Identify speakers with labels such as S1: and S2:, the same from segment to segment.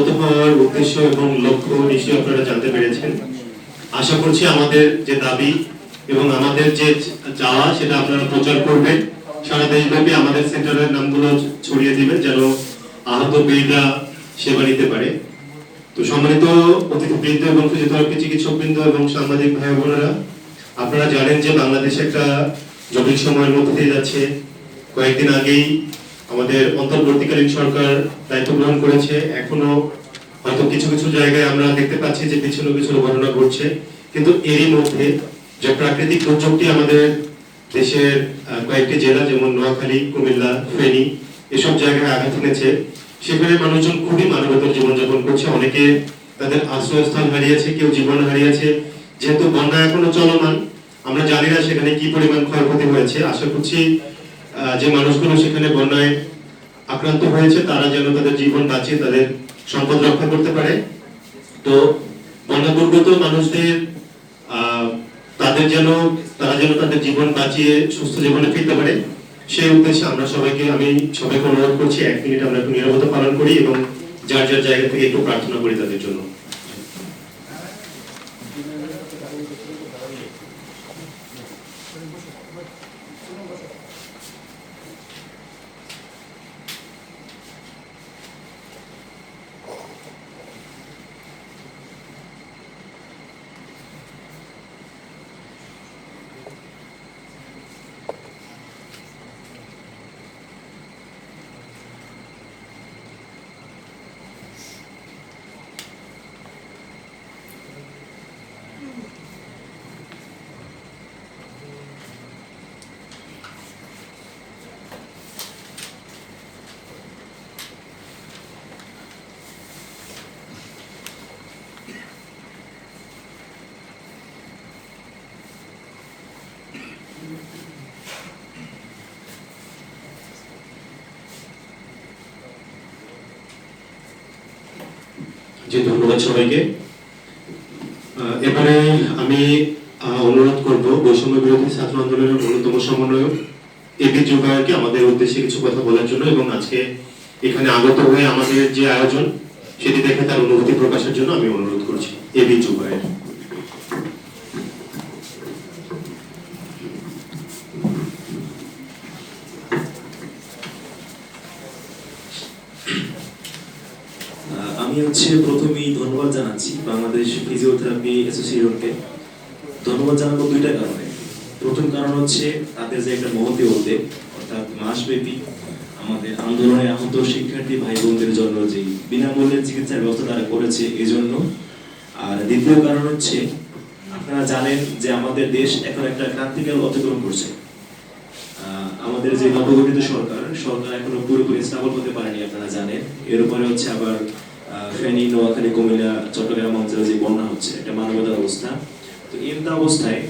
S1: আগত হওয়ার উদ্দেশ্য এবং লক্ষ্য নিশ্চয়ই আপনারা জানতে পেরেছেন। আশা করছি আমাদের যে দাবি এবং আমাদের যে চাওয়া, সেটা আপনারা প্রচার করবেন। সারা দেশব্যাপী আমাদের সেন্টারের নামগুলো ছড়িয়ে দিবেন, যেন আহত বীররা সেবা নিতে পারে। তো সম্মানিত অতিথিবৃন্দ এবং ফিজিওথেরাপি চিকিৎসকবৃন্দ এবং সাংবাদিক ভাই বোনেরা, আপনারা জানেন যে বাংলাদেশ একটা জটিল সময়ের মধ্যে দিয়ে যাচ্ছে। কয়েকদিন আগেই আমাদের অন্তর্বর্তীকালীন সরকার দায়িত্ব গ্রহণ করেছে। এখনও হয়তো কিছু কিছু জায়গায় আমরা দেখতে পাচ্ছি যে পিছনে পিছনে ঘটনা ঘটছে। কিন্তু এরই মধ্যে যে প্রাকৃতিক দুর্যোগটি আমাদের দেশের কয়েকটি জেলা যেমন নোয়াখালী, কুমিল্লা, ফেনী, এসব জায়গায় আঘাত এনেছে। সেখানে মানুষজন খুবই মানবতার জীবনযাপন করছে। অনেকে তাদের আশ্রয়স্থান হারিয়েছে, কেউ জীবন হারিয়েছে। যেহেতু বন্যা এখনও চলমান, আমরা জানি না সেখানে কি পরিমাণ ক্ষয়ক্ষতি হয়েছে। আশা করছি যে মানুষগুলো সেখানে বন্যায় আক্রান্ত হয়েছে, তারা যেন তাদের জীবন বাঁচিয়ে তাদের সম্পদ রক্ষা করতে পারে। তো বন্যা দুর্গত মানুষদের তাদের যেন, তারা যেন তাদের জীবন বাঁচিয়ে সুস্থ জীবনে ফিরতে পারে। সেই উদ্দেশ্যে আমরা সবাইকে, আমি সবাইকে অনুরোধ করছি, এক মিনিট আমরা একটু নিরাপত্তা পালন করি এবং যার যার জায়গা থেকে একটু প্রার্থনা করি তাদের জন্য। জি ধন্যবাদ সবাইকে এবারে আমি অনুরোধ করব বৈষম্য বিরোধী ছাত্র আন্দোলনের অন্যতম সমন্বয়ক এবি জোগায়কে আমাদের উদ্দেশ্যে কিছু কথা বলার জন্য এবং আজকে এখানে আগত হয়ে আমাদের যে আয়োজন, সেটি দেখে তার অনুভূতি প্রকাশের জন্য আমি অনুরোধ করছি এবি জুবায়ের
S2: আমি হচ্ছে প্রথমেই ধন্যবাদ জানাচ্ছি বাংলাদেশ ফিজিওথেরাপি অ্যাসোসিয়েশনকে ধন্যবাদ জানাব দুইটা কারণে। প্রথম কারণ হচ্ছে তাদের যে একটা মহতি উদ্যোগ অর্থাৎ মাসব্যাপী আমাদের আন্দোলনে আহত শিক্ষার্থী ভাই বোনদের জন্য যে বিনামূল্যে চিকিৎসার ব্যবস্থা তারা করেছে এই জন্য আর দ্বিতীয় কারণ হচ্ছে, আপনারা জানেন যে আমাদের দেশ এখন একটা ক্রান্তিকাল অতিক্রম করছে। আমাদের যে নবগঠিত সরকার সরকার এখনও পুরোপুরি স্থাপন হতে পারেনি আপনারা জানেন। এর উপরে হচ্ছে আবার ফেনী, নোয়াখালী, কুমিল্লা, চট্টগ্রাম অঞ্চলে যে বন্যা হচ্ছে একটা মানবতার অবস্থা। তো এমন অবস্থায়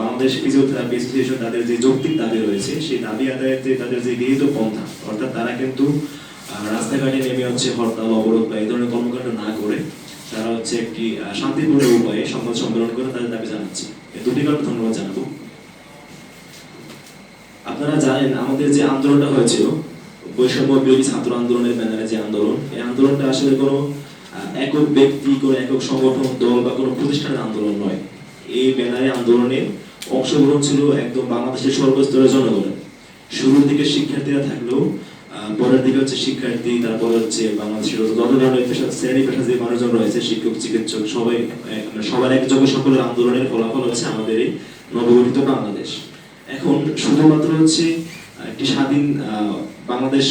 S2: বাংলাদেশ ফিজিওথেরাপি অ্যাসোসিয়েশন তাদের যে যৌক্তিক দাবি রয়েছে, সেই দাবি আদায়ের যে তাদের যে গৃহীত পন্থা, অর্থাৎ তারা কিন্তু রাস্তাঘাটে নেমে হচ্ছে হরতাল, অবরোধ বা এই ধরনের কর্মকাণ্ড না করে, তারা হচ্ছে একটি শান্তিপূর্ণ উপায়ে সংবাদ সম্মেলন করে তাদের দাবি জানাচ্ছে। এই দুটি কারণে ধন্যবাদ জানাব। আপনারা জানেন, আমাদের যে আন্দোলনটা হয়েছিল বৈষম্য বিরোধী ছাত্র আন্দোলনের ব্যানারে যে আসলে কোনো একক ব্যক্তি, কোনো একক সংগঠন, দল বা কোনো প্রতিষ্ঠানের আন্দোলন নয়। এই ব্যানারে আন্দোলনে অংশগ্রহণ ছিল একদম বাংলাদেশের সর্বস্তরের জনগণের শুরুর দিকে শিক্ষার্থীরা থাকলেও পরের দিকে হচ্ছে শিক্ষার্থী, তারপরে হচ্ছে বাংলাদেশের যত ধরনের পেশা, শ্রেণি পেশা যে মানুষজন রয়েছে, শিক্ষক, চিকিৎসক, সবাই মানে সবার একযোগে সকলের আন্দোলনের ফলাফল হচ্ছে আমাদের এই নবগঠিত বাংলাদেশ। এখন শুধুমাত্র হচ্ছে একটি স্বাধীন বাংলাদেশ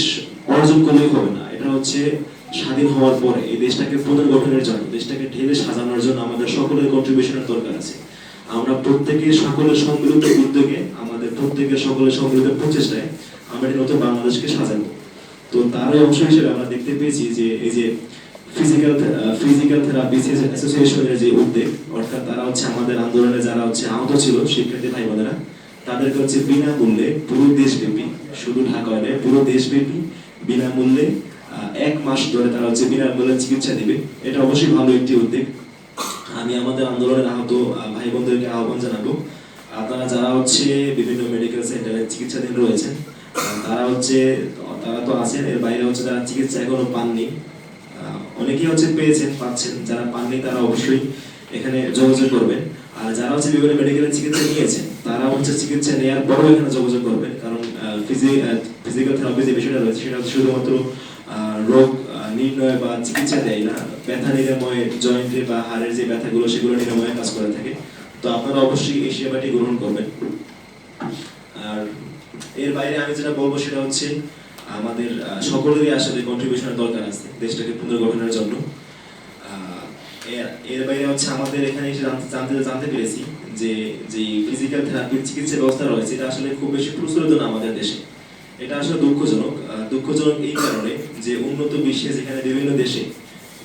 S2: অর্জন করলেই হবে না, এটা হচ্ছে স্বাধীন হওয়ার পরে এই দেশটাকে পুনর্গঠনের জন্য, দেশটাকে ঢেলে সাজানোর জন্য আমাদের সকলের কন্ট্রিবিউশনের দরকার আছে। আমরা প্রত্যেকে সকলের সম্মিলিত উদ্যোগে, আমাদের প্রত্যেকের সকলের সম্মিলিত প্রচেষ্টায় আমরা একটি নতুন বাংলাদেশকে সাজাবো। তো তারই অংশ হিসেবে আমরা দেখতে পেয়েছি যে এই যে ফিজিক্যাল ফিজিক্যাল থেরাপি অ্যাসোসিয়েশনের যে উদ্যোগ, অর্থাৎ তারা হচ্ছে আমাদের আন্দোলনে যারা হচ্ছে আহত ছিল, শিক্ষার্থী ভাই বোনেরা, তাদেরকে হচ্ছে বিনামূল্যে পুরো দেশব্যাপী, শুধু ঢাকায় নয়, পুরো দেশব্যাপী বিনামূল্যে এক মাস ধরে তারা হচ্ছে বিনামূল্যে চিকিৎসা দিবে। এটা অবশ্যই ভালো একটি উদ্যোগ। আমি আমাদের আন্দোলনের আহত আহ, ভাই বোনদেরকে আহ্বান জানাব। আপনারা যারা হচ্ছে বিভিন্ন মেডিকেল সেন্টারে চিকিৎসাধীন রয়েছেন তারা হচ্ছে তারা তো আছেন এর বাইরে হচ্ছে তারা চিকিৎসা এখনও পাননি। অনেকেই হচ্ছে পেয়েছেন পাচ্ছেন যারা পাননি তারা অবশ্যই এখানে যোগাযোগ করবেন। আর যারা হচ্ছে বিভিন্ন মেডিকেলের চিকিৎসা নিয়েছেন তারা হচ্ছে চিকিৎসা নেওয়ার পরেও এখানে যোগাযোগ করবেন। ফিজিক্যাল থেরাপি যে বিষয়টা রয়েছে সেটা শুধুমাত্র রোগ নির্ণয় বা চিকিৎসা দেয় না ব্যথা নিরাময় জয়েন্টে বা হাড়ের যে ব্যথাগুলো সেগুলো নিরাময়ে কাজ করে থাকে তো আপনারা অবশ্যই এই সেবাটি গ্রহণ করবেন আর এর বাইরে আমি যেটা বলব সেটা হচ্ছে আমাদের সকলেরই আসলে কন্ট্রিবিউশনের দরকার আছে দেশটাকে পুনর্গঠনের জন্য এর- বাইরে হচ্ছে আমাদের এখানে জানতে জানতে পেরেছি যে যে ফিজিক্যাল থেরাপির চিকিৎসা ব্যবস্থা রয়েছে, এটা আসলে খুব বেশি প্রচলিত না আমাদের দেশে। এটা আসলে দুঃখজনক। দুঃখজনক এই কারণে যে উন্নত বিশ্বে যেখানে বিভিন্ন দেশে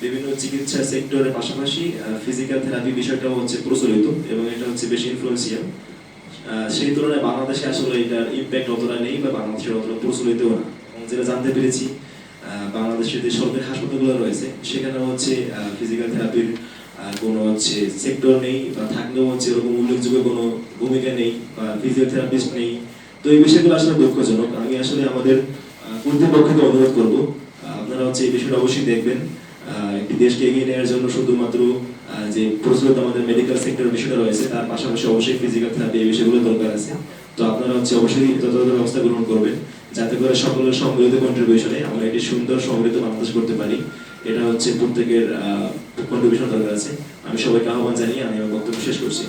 S2: বিভিন্ন চিকিৎসা সেক্টরের পাশাপাশি ফিজিক্যাল থেরাপি বিষয়টাও হচ্ছে প্রচলিত এবং এটা হচ্ছে বেশি ইনফ্লুয়েন্সিয়াল সেই তুলনায় বাংলাদেশে আসলে এটার ইম্প্যাক্ট অতটা নেই বা বাংলাদেশের অতটা প্রচলিত না। এবং যেটা জানতে পেরেছি বাংলাদেশের যে সরকারি হাসপাতালগুলো রয়েছে সেখানে হচ্ছে ফিজিক্যাল থেরাপির কোনো হচ্ছে সেক্টর নেই বা থাকলেও হচ্ছে এরকম উল্লেখযোগ্য কোনো ভূমিকা নেই বা ফিজিওথেরাপিস্ট নেই। তো এই বিষয়গুলো আসলে দুঃখজনক। আমি আসলে আমাদের কর্তৃপক্ষকে অনুরোধ করব আপনারা হচ্ছে এই বিষয়টা অবশ্যই দেখবেন। একটি দেশকে এগিয়ে নেওয়ার জন্য শুধুমাত্র যে প্রচলিত আমাদের মেডিকেল সেক্টর বিষয়টা রয়েছে, তার পাশাপাশি অবশ্যই ফিজিক্যাল থেরাপি এই বিষয়গুলো দরকার আছে। তো আপনারা হচ্ছে অবশ্যই যথাযথ ব্যবস্থা গ্রহণ করবেন, যাতে করে সকলের সম্মিলিত কন্ট্রিবিউশনে আমরা একটি সুন্দর, সমৃদ্ধ বাংলাদেশ করতে পারি। এটা হচ্ছে প্রত্যেকের কন্ট্রিবিউশন দরকার আছে? আমি সবাইকে আহ্বান জানিয়ে আমি আমার বক্তব্য শেষ করছি।